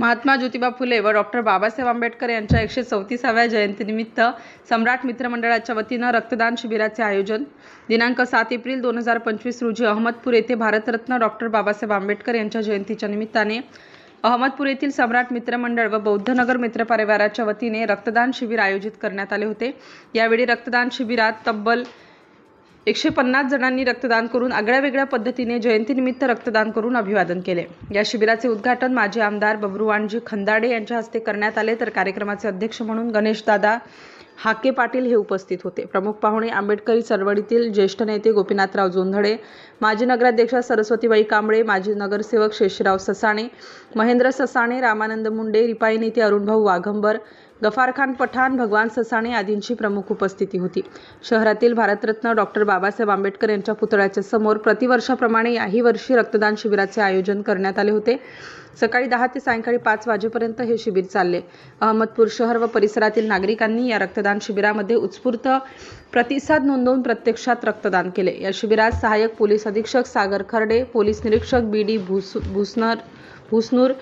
महात्मा ज्योतिबा फुले व डॉक्टर बाबासाहेब आंबेडकर यांच्या एकशे चौतीसाव्या जयंतीनिमित्त सम्राट मित्रमंडळाच्या वतीनं रक्तदान शिबिराचे आयोजन. दिनांक सात एप्रिल दोन हजार पंचवीस रोजी अहमदपूर येथे भारतरत्न डॉक्टर बाबासाहेब आंबेडकर यांच्या जयंतीच्या निमित्ताने अहमदपूर येथील सम्राट मित्रमंडळ व बौद्धनगर मित्र परिवाराच्या वतीने रक्तदान शिबिर आयोजित करण्यात आले होते. यावेळी रक्तदान शिबिरात तब्बल एकशे पन्नास जणांनी रक्तदान करून आगळ्या वेगळ्या पद्धतीने जयंतीनिमित्त रक्तदान करून अभिवादन केले. या शिबिराचे उद्घाटन माजी आमदार बबरुवाणजी खंदाडे यांच्या हस्ते करण्यात आले. तर कार्यक्रमाचे अध्यक्ष म्हणून गणेशदादा हाके पाटील हे उपस्थित होते. प्रमुख पाहुणे आंबेडकरी चळवळीतील ज्येष्ठ नेते गोपीनाथराव जोंधळे माजी नगराध्यक्षा सरस्वतीबाई कांबळे माजी नगरसेवक शेषराव ससाणे महेंद्र ससाणे रामानंद मुंडे रिपाई नेते अरुणभाऊ वाघंबर गफारखान पठाण भगवान ससाणे आदींची प्रमुख उपस्थिती होती. शहरातील भारतरत्न डॉक्टर बाबासाहेब आंबेडकर यांच्या पुतळ्याच्या समोर प्रतिवर्षाप्रमाणे याही वर्षी रक्तदान शिबिराचे आयोजन करण्यात आले होते. सकाळी दहा ते सायंकाळी पाच वाजेपर्यंत हे शिबिर चालले. अहमदपूर शहर व परिसरातील नागरिकांनी या रक्तदान शिबिरामध्ये उत्स्फूर्त प्रतिसाद नोंदवून प्रत्यक्षात रक्तदान केले. या शिबिरात सहाय्यक पोलीस अधीक्षक सागर खर्डे पोलीस निरीक्षक बी डी भूस भुसनर भुसनूर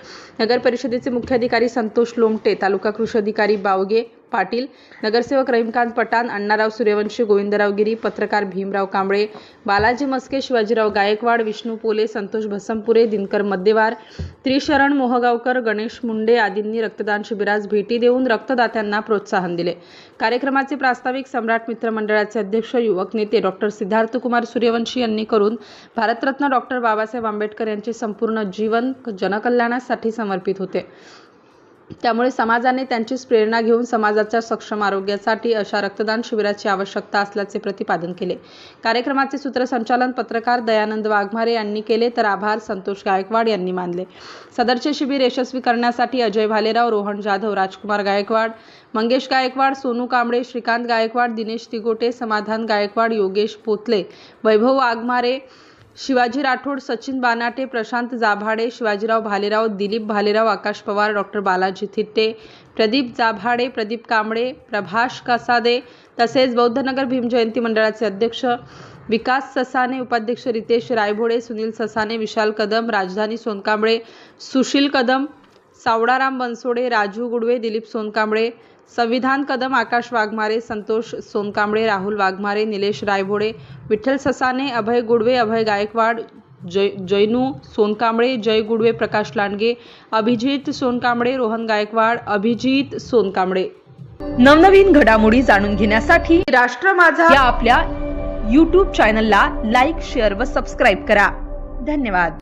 नगर परिषदेचे मुख्याधिकारी संतोष लोमटे तालुका कृषी अधिकारी बावगे पाटील नगरसेवक रहीमकांत पठाण अण्णाराव सूर्यवंशी गोविंदराव गिरी पत्रकार भीमराव कांबळे बालाजी मस्के शिवाजीराव गायकवाड विष्णू पोले संतोष भसंपुरे दिनकर मध्यवार त्रिशरण मोहगावकर गणेश मुंडे आदींनी रक्तदान शिबिरास भेटी देऊन रक्तदात्यांना प्रोत्साहन दिले. कार्यक्रमाचे प्रास्ताविक सम्राट मित्र मंडळाचे अध्यक्ष युवक नेते डॉक्टर सिद्धार्थकुमार सूर्यवंशी यांनी करून भारतरत्न डॉक्टर बाबासाहेब आंबेडकर यांचे संपूर्ण जीवन जनकल्याणासाठी समर्पित होते. त्यामुळे समाजाने त्यांचीच प्रेरणा घेऊन समाजाच्या सक्षम आरोग्यासाठी अशा रक्तदान शिबिराची आवश्यकता असल्याचे प्रतिपादन केले. कार्यक्रमाचे सूत्रसंचालन पत्रकार दयानंद वाघमारे यांनी केले तर आभार संतोष गायकवाड यांनी मानले. सदरचे शिबिर यशस्वी करण्यासाठी अजय भालेराव रोहन जाधव राजकुमार गायकवाड मंगेश गायकवाड सोनू कांबळे श्रीकांत गायकवाड दिनेश तिगोटे समाधान गायकवाड योगेश पोतले वैभव वाघमारे शिवाजी राठोड सचिन बानाटे प्रशांत जाभाडे शिवाजीराव भालेराव दिलीप भालेराव आकाश पवार डॉक्टर बालाजी थिट्टे प्रदीप जाभाडे प्रदीप कांबळे प्रभाष कसादे तसेच बौद्धनगर भीमजयंती मंडळाचे अध्यक्ष विकास ससाने उपाध्यक्ष रितेश रायभोडे सुनील ससाने विशाल कदम राजधानी सोनकांबळे सुशील कदम सावडाराम बनसोडे राजू गुडवे दिलीप सोनकांबळे संविधान कदम आकाश वाघमारे संतोष सोनकांबळे राहुल वाघमारे निलेश रायभोडे विठ्ठल ससाने अभय गुडवे अभय गायकवाड जय जैनू सोनकांबळे जय गुडवे प्रकाश लांडगे अभिजित सोनकांबळे रोहन गायकवाड अभिजित सोनकांबळे. नवनवीन घडामोडी जाणून घेण्यासाठी राष्ट्र माझा या आपल्या यूट्यूब चॅनलला लाईक शेअर व सबस्क्राईब करा. धन्यवाद.